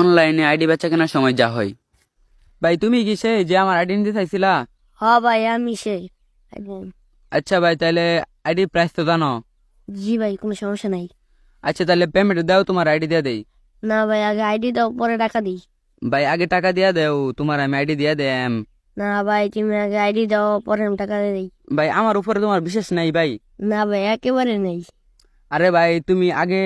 অনলাইনে আইডি বেচা কেনার সময় যা হয়। ভাই তুমি কি সে যে আমার আইডি নিতে চাইছিলা? হ ভাই আমি সেই। আচ্ছা ভাই তাহলে আইডি প্রাইস তো জানো? জি ভাই কোনো সমস্যা নাই। আচ্ছা তাহলে পেমেন্ট দাও তোমার আইডি দিয়ে দেই। না ভাই আগে আইডি দাও পরে টাকা দিই। ভাই আগে টাকা দিয়া দেও তোমার আমি আইডি দিয়া দেম। না ভাই তুমি আগে আইডি দাও পরে আমি টাকা দিয়ে দিই। ভাই আমার উপরে তোমার বিশেষ নাই ভাই। না ভাই একেবারে নেই। আরে ভাই তুমি আগে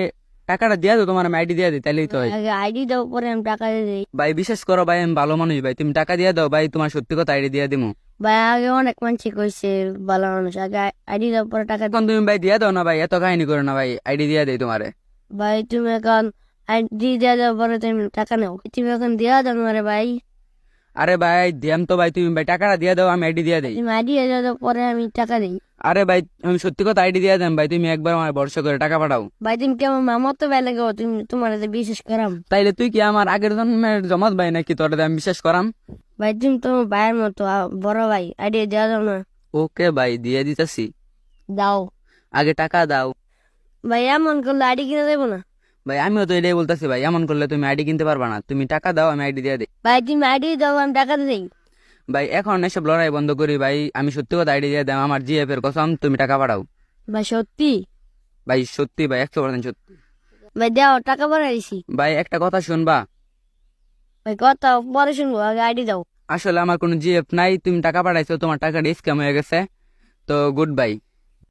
টাকাটা দিয়া দাও তোমার আইডি দিয়া দিই তাহলেই তো হয়। আইডি দাও পরে আমি টাকা দিয়ে দিই। ভাই বিশেষ করো ভাই আমি ভালো মানুষ ভাই তুমি টাকা দিয়া দাও ভাই তোমার সত্যি কথা আইডি দিয়া দিমু। ভাই আগে অনেক মানুষ কইছে ভালো মানুষ আগে আইডি দাও পরে টাকা এখন তুমি ভাই দিয়া দাও না ভাই এত কাহিনী করো না ভাই আইডি দিয়া দেই তোমারে। ভাই তুমি এখন আইডি দিয়ে দাও পরে তুমি টাকা নাও। তুমি এখন দিয়া দাও আমারে ভাই। আরে ভাই দিয়াম তো ভাই তুমি ভাই টাকাটা দিয়া দাও আমি আইডি দিয়া দেই। তুমি আইডি দিয়ে দাও পরে আমি টাকা দিই। আরে ভাই আমি সত্যি কথা আইডি দিয়ে দেন ভাই তুমি একবার আমার ভরসা করে টাকা পাঠাও। ভাই তুমি কেমন মামার তো ভাই লাগে তুমি তোমার বিশ্বাস করাম। তাইলে তুই কি আমার আগের জন্মের জমাত ভাই নাকি তোর আমি বিশ্বাস করাম? ভাই তুমি তো ভাইয়ের মতো বড় ভাই আইডি দেওয়া দাও না। ওকে ভাই দিয়ে দিতেছি। দাও। আগে টাকা দাও। ভাই এমন করলে আইডি কিনে দেবো না। ভাই আমিও তো এটাই বলতেছি ভাই এমন করলে তুমি আইডি কিনতে পারবা না। তুমি টাকা দাও আমি আইডি দিয়ে দিই। ভাই তুমি আইডি দাও আমি টাকা দিই। ভাই এখন এসব লড়াই বন্ধ করি ভাই। আমি সত্যি কথা আইডি দিয়ে দাম আমার জিএফ এর কসম তুমি টাকা পাঠাও ভাই সত্যি? ভাই সত্যি ভাই একশো পার্সেন্ট সত্যি। ভাই দাও টাকা পাঠাইছি ভাই একটা কথা শুনবা। ভাই কথা পরে শুনব আগে আইডি দাও। আসলে আমার কোনো জিএফ নাই তুমি টাকা পাঠাইছো তোমার টাকাটা স্ক্যাম হয়ে গেছে। তো গুড বাই